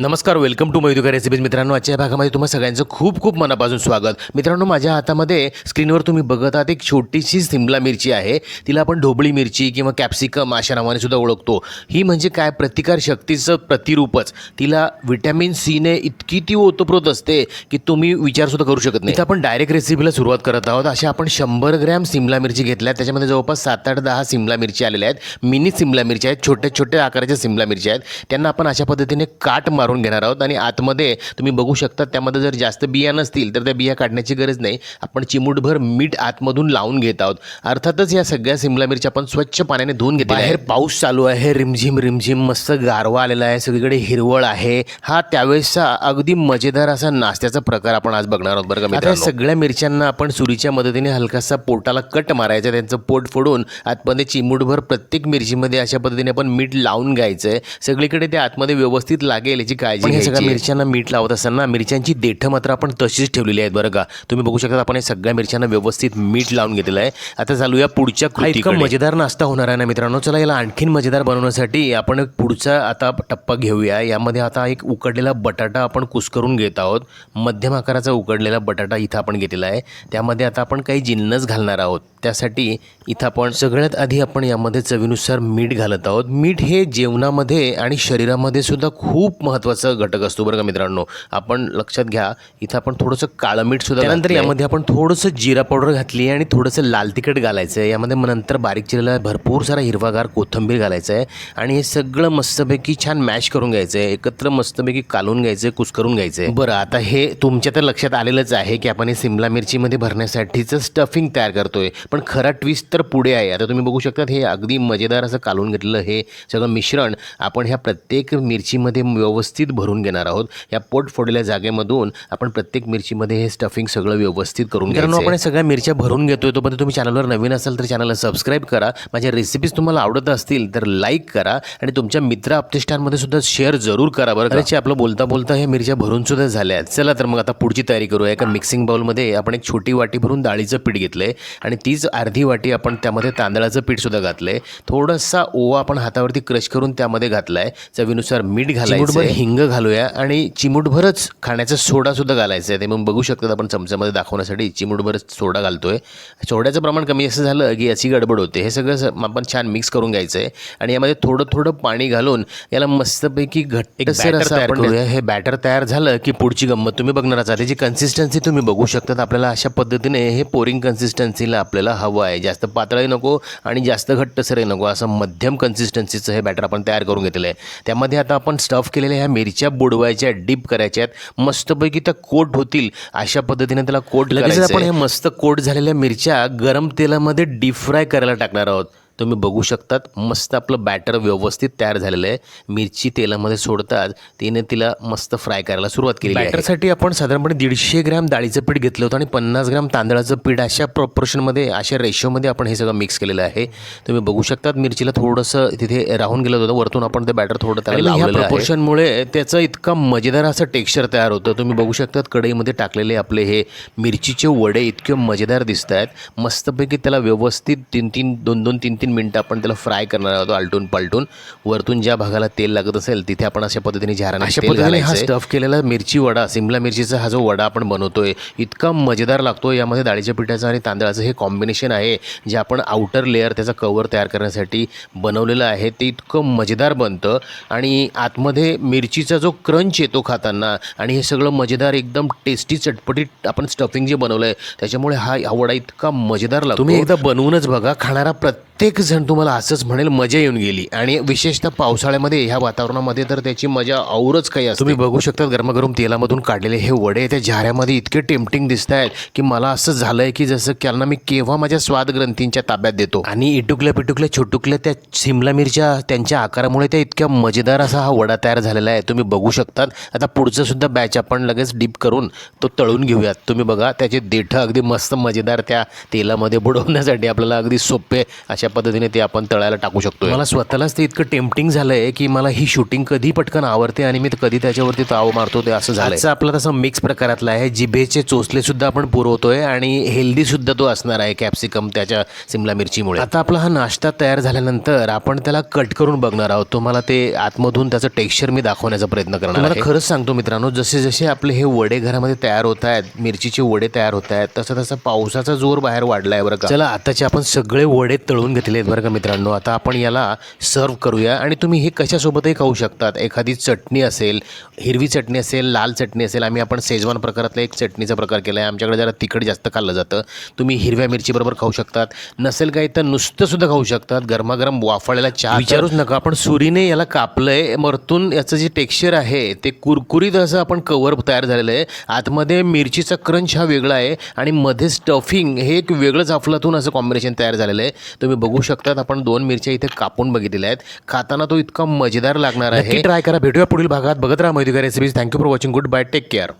नमस्कार welcome to मयुदुका recipes मित्रांनो आजच्या भागामध्ये तुम्हाला सगळ्यांचं खूप खूप मनापासून स्वागत. मित्रांनो माझ्या हातामध्ये स्क्रीनवर तुम्ही बघत आहात एक छोटीशी सिमला मिरची आहे. तिला आपण ढोबळी मिरची किंवा कॅप्सिकम अशा नावाने सुद्धा ओळखतो. ही म्हणजे काय? प्रतिकार शक्तीचं प्रतिरूपच. तिला विटॅमिन सीने इतकी ती ओतप्रोत असते की तुम्ही विचारसुद्धा करू शकत नाही. तर आपण डायरेक्ट रेसिपीला सुरुवात करत आहोत. अशा आपण शंभर ग्रॅम सिमला मिरची घेतल्या. त्याच्यामध्ये जवळपास सात आठ दहा सिमला मिरची आलेल्या आहेत. मिनी सिमला मिरची आहेत. छोट्या छोट्या आकाराच्या सिमला मिरची आहेत. त्यांना आपण अशा पद्धतीने काट मारून घेणार आहोत आणि आतमध्ये तुम्ही बघू शकता त्यामध्ये जर जास्त बिया नसतील तर त्या बिया काढण्याची गरज नाही. आपण चिमूटभर मीठ आतमधून लावून घेत आहोत. अर्थातच या सगळ्या सिमला मिरच्या आपण स्वच्छ पाण्याने धुवून घेतल्या बाहेर पाऊस चालू आहे रिमझिम रिमझिम मस्त गारवा आलेला आहे. सगळीकडे हिरवळ आहे. हा त्यावेळेसचा अगदी मजेदार असा नाश्त्याचा प्रकार आपण आज बघणार आहोत बरं का आता सगळ्या मिरच्यांना आपण सुरीच्या मदतीने हलकासा पोटाला कट मारायचा त्यांचं पोट फोडून आतमध्ये चिमूटभर प्रत्येक मिरचीमध्ये अशा पद्धतीने आपण मीठ लावून घ्यायचं आहे सगळीकडे ते आतमध्ये व्यवस्थित लागेल. याची काळजी घ्यायची. सगळ्या मिरच्यांना मीठ लावत असताना मिरच्यांची देठं मात्र आपण तशीच ठेवलेली आहेत बरं का. तुम्ही बघू शकता आपण हे सगळ्या मिरच्यांना व्यवस्थित मीठ लावून घेतलेलं आहे. आता चालूया पुढच्या हा इतका मजेदार नाश्ता होणार आहे ना मित्रांनो. चला याला आणखीन मजेदार बनवण्यासाठी आपण पुढचा आता टप्पा घेऊया. यामध्ये आता एक उकडलेला बटाटा आपण कुस्करून घेत आहोत. मध्यम आकाराचा उकडलेला बटाटा इथं आपण घेतलेला आहे. त्यामध्ये आता आपण काही जिन्नस घालणार आहोत. त्यासाठी इथं आपण सगळ्यात आधी आपण यामध्ये चवीनुसार मीठ घालत आहोत. मीठ हे जेवणामध्ये आणि शरीरामध्ये सुद्धा खूप महत्त्वाचा घटक असतो बरं का मित्रांनो. आपण लक्षात घ्या इथं आपण थोडंसं काळं मीठ सुद्धा त्यानंतर यामध्ये आपण थोडंसं जिरा पावडर घातली आहे आणि थोडंसं लाल तिखट घालायचं आहे यामध्ये मग नंतर बारीक चिरलेला भरपूर सारा हिरवागार कोथिंबीर घालायचं आहे आणि हे सगळं मस्तपैकी छान मॅश करून घ्यायचं आहे एकत्र मस्तपैकी कालून घ्यायचं आहे कुस्करून घ्यायचं आहे बरं आता हे तुमच्या तर लक्षात आलेलंच आहे की आपण हे सिमला मिरचीमध्ये भरण्यासाठीचं स्टफिंग तयार करतोय. पण खरा ट्विस्ट तर पुढे आहे. आता तुम्ही बघू शकता हे अगदी मजेदार असं कालून घेतलेलं हे सगळं मिश्रण आपण ह्या प्रत्येक मिरचीमध्ये व्यवस्थित भरून घेणार आहोत. या पोट फोडलेल्या जागेमधून आपण प्रत्येक मिरचीमध्ये हे स्टफिंग सगळं व्यवस्थित करून घ्यायचं आपण सगळ्या मिरच्या भरून घेतोय. तोपर्यंत तुम्ही चॅनलवर नवीन असाल तर चॅनलला सबस्क्राईब करा. माझ्या रेसिपीज तुम्हाला आवडत असतील तर लाईक करा आणि तुमच्या मित्र आपतिष्टांमध्ये सुद्धा शेअर जरूर करा बरं करायची आपलं बोलता बोलता हे मिरच्या भरून सुद्धा झाल्या आहेत. चला तर मग आता पुढची तयारी करूया. एका मिक्सिंग बाउलमध्ये आपण एक छोटी वाटी भरून डाळीचं पीठ घेतलंय आणि तीच अर्धी वाटी आपण त्यामध्ये तांदळाचं पीठ सुद्धा घातलंय. थोडासा ओवा आपण हातावरती क्रश करून त्यामध्ये घातलाय. चवीनुसार मीठ घालायचं हिंग घालूया आणि चिमूटभरच खाण्याचा सोडा सुद्धा घालायचा आहे. ते मग बघू शकतात आपण चमच्यामध्ये दाखवण्यासाठी. चिमूटभरच सोडा घालतोय. सोड्याचं प्रमाण कमी असं झालं की याची गडबड होते. हे सगळं आपण छान मिक्स करून घ्यायचं आहे आणि यामध्ये थोडं थोडं पाणी घालून याला मस्तपैकी घट्ट असं करूया. हे बॅटर तयार झालं की पुढची गंमत तुम्ही बघणार आहात त्याची कन्सिस्टन्सी तुम्ही बघू शकतात. आपल्याला अशा पद्धतीने हे पोरिंग कन्सिस्टन्सीला आपल्याला हवं आहे. जास्त पातळही नको आणि जास्त घट्टसरही नको. असं मध्यम कन्सिस्टन्सीचं हे बॅटर आपण तयार करून घेतलेलं आहे. त्यामध्ये आता आपण स्टफ केलेल्या ह्या मिरच्या बुडवायच्या डीप करायच्या आहेत. मस्तपैकी त्या कोट होतील. अशा पद्धतीने त्याला कोट लगेच आपण हे मस्त कोट झालेल्या मिरच्या गरम तेलामध्ये डीप फ्राय करायला टाकणार आहोत. तुम्ही बघू शकतात मस्त आपलं बॅटर व्यवस्थित तयार झालेलं आहे. मिरची तेलामध्ये सोडतात तिने तिला मस्त फ्राय करायला सुरुवात केली बॅटरसाठी आपण साधारणपणे दीडशे ग्रॅम डाळीचं पीठ घेतलं होतं आणि पन्नास ग्रॅम तांदळाचं पीठ अशा प्रपोर्शनमध्ये अशा रेशोमध्ये आपण हे सगळं मिक्स केलेलं आहे. तुम्ही बघू शकतात मिरचीला थोडंसं तिथे राहून गेलं होतं वरतून आपण ते बॅटर थोडं त्याला प्रपोर्शनमुळे त्याचं इतका मजेदार असं टेक्स्चर तयार होतं. तुम्ही बघू शकतात कढईमध्ये टाकलेले आपले हे मिरचीचे वडे इतके मजेदार दिसत आहेत मस्तपैकी त्याला व्यवस्थित तीन तीन दोन दोन तीन तीन मिनटं आपण त्याला फ्राय करणार आहोत आलटून पालटून. वरतून ज्या भागाला तेल लागत असेल तिथे आपण अशा पद्धतीने झाराने अशा पद्धतीने हा स्टफ केलेला मिरची वडा सिमला मिरचीचा हा जो वडा आपण बनवतोय इतका मजेदार लागतो यामध्ये डाळीच्या पिठाचं आणि तांदळाचं हे कॉम्बिनेशन आहे जे आपण आउटर लेअर त्याचा कवर तयार करण्यासाठी बनवलेलं आहे. ते इतकं मजेदार बनतं. आणि आतमध्ये मिरचीचा जो क्रंच येतो खाताना आणि हे सगळं मजेदार एकदम टेस्टी चटपटीत आपण स्टफिंग जे बनवलं आहे त्याच्यामुळे हा हा वडा इतका मजेदार लागतो. तुम्ही एकदा बनवूनच बघा खाणारा प्रत्येक जण तुम्हाला असंच म्हणेल मजा येऊन गेली. आणि विशेषतः पावसाळ्यामध्ये ह्या वातावरणामध्ये तर त्याची मजा औरच काही असते. तुम्ही बघू शकता गरमागरम तेलामधून काढलेले हे वडे त्या झाऱ्यामध्ये इतके टेम्पटिंग दिसत आहेत की मला असं झालंय की जसं त्यांना मी केव्हा माझ्या स्वाद ग्रंथींच्या ताब्यात देतो. आणि इटुकल्या पिटुकल्या छोटुकल्या त्या शिमला मिरच्या त्यांच्या आकारामुळे त्या इतक्या मजेदार असा हा वडा तयार झालेला आहे. तुम्ही बघू शकतात. आता पुढचं सुद्धा बॅच आपण लगेच डीप करून तो तळून घेऊयात. तुम्ही बघा त्याचे देठं अगदी मस्त मजेदार त्या तेलामध्ये बुडवण्यासाठी आपल्याला अगदी सोपे अशा अशा पद्धतीने ते आपण तळायला टाकू शकतो मला स्वतःलाच ते इतकं टेम्पटिंग झालंय की मला ही शूटिंग कधी पटकन आवडते आणि मी कधी त्याच्यावरती ताव मारतो ते असं झालं आपला तसं मिक्स प्रकारातला आहे. जिभेचे चोचले सुद्धा आपण पुरवतोय आणि हेल्दी सुद्धा तो असणार आहे कॅप्सिकम त्याच्या सिमला मिरचीमुळे. आता आपला हा नाश्ता तयार झाल्यानंतर आपण त्याला कट करून बघणार आहोत. तुम्हाला ते आतमधून त्याचं टेक्स्चर मी दाखवण्याचा प्रयत्न करणार आहे. खरंच सांगतो मित्रांनो जसे जसे आपले हे वडे घरामध्ये तयार होत आहेत मिरचीचे वडे तयार होत आहेत तसं तसं पावसाचा जोर बाहेर वाढलाय बरं का. चला आताचे आपण सगळे वडे तळून घेतले आहेत बरं का मित्रांनो. आता आपण याला सर्व करूया. आणि तुम्ही हे कशासोबतही खाऊ शकतात. एखादी चटणी असेल हिरवी चटणी असेल लाल चटणी असेल आम्ही आपण सेजवान प्रकारातला एक चटणीचा प्रकार केला आहे आमच्याकडे जरा तिखट जास्त खाल्लं जातं. तुम्ही हिरव्या मिरचीबरोबर खाऊ शकतात. नसेल काही तर नुसतंसुद्धा खाऊ शकतात. गरमागरम वाफाळलेला चहा विचारूच नका. आपण सुरीने याला कापलं आहे मरतून याचं जे टेक्स्चर आहे ते कुरकुरीत असं आपण कवर तयार झालेलं आहे. आतमध्ये मिरचीचा क्रंच हा वेगळा आहे. आणि मध्ये स्टफिंग हे एक वेगळंच अफलातून असं कॉम्बिनेशन तयार झालेलं आहे. तुम्ही बघू शकतात. आपण दोन मिरच्या इथे कापून बघितलेल्या आहेत. खाताना तो इतका मजेदार लागणार आहे. ट्राय करा. भेटूया पुढील भागात. बघत राहा माहिती recipes thank you for watching good bye take care